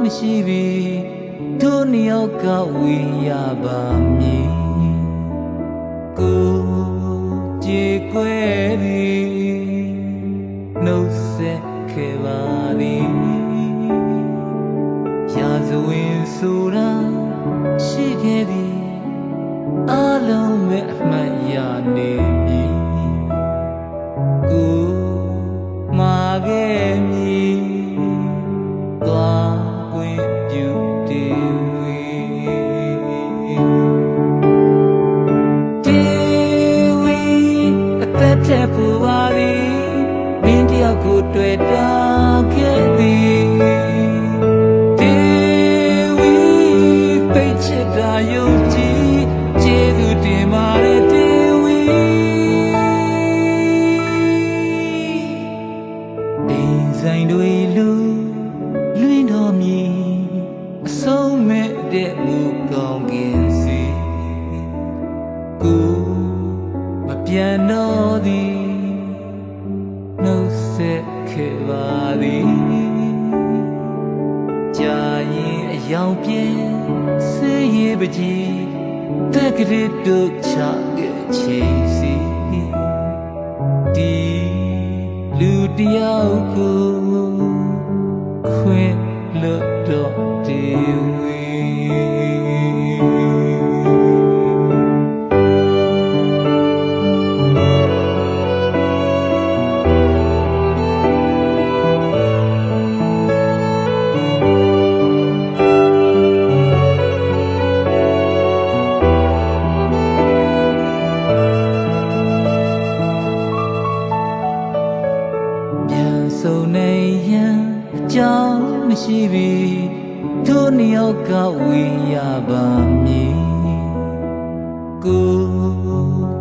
ကြောင်းမရှိပြီတို့နှစ်ယောက်ကဝေးရပါမည်ကိုကြေကွဲသည်နှုတ်ဆက်ခဲ့ပါသည်ရာဇဝင်ဆိုတာရှိခဲ့သည်အလုံးမဲ့အမှတ်ရနေပြီ က်ထက်ပူပါသည်မင်းတယောက်ကိုတွေ့တာခဲ့သည် သည်နှုတ်ဆက်ခဲ့ပါသည်ကြာရင်အယောင်ပြင်းဆေးရည်ပကြီးတက်ကလေးတို့ချခဲ့ချီစီဒီလူတယောက်ကို ပြန်စုံနေရန်အကြောင်းမရှိပြီတို့နှစ်ယောက်ကဝေးရပါမည်ကို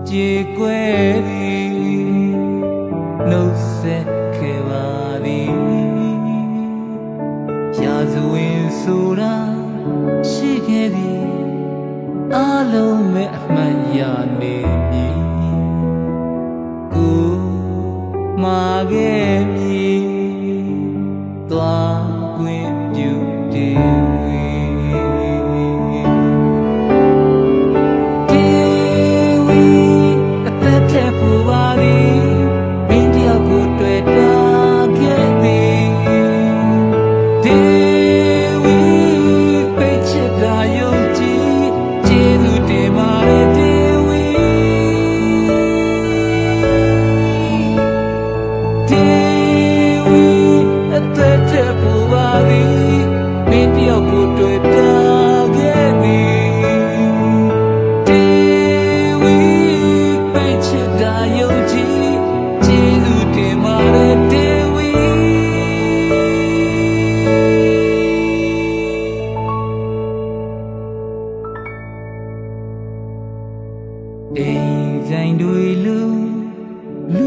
ကြေကွဲသည်နှုတ်ဆက်ခဲ့ပါသည်ရာဇဝင်ဆိုတာရှိခဲ့သည်အလုံးမဲ့အမှန်ရနေမည် မာခဲ့မည်သွား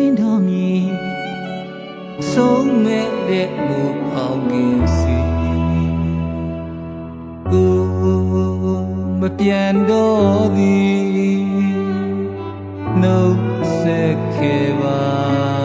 င်တော်မီဆုံးမဲ့တဲ့ဘူအောင်ကင်စီကိုမပြန်တော့သည်နှုတ်ဆက်ခဲ့ပါ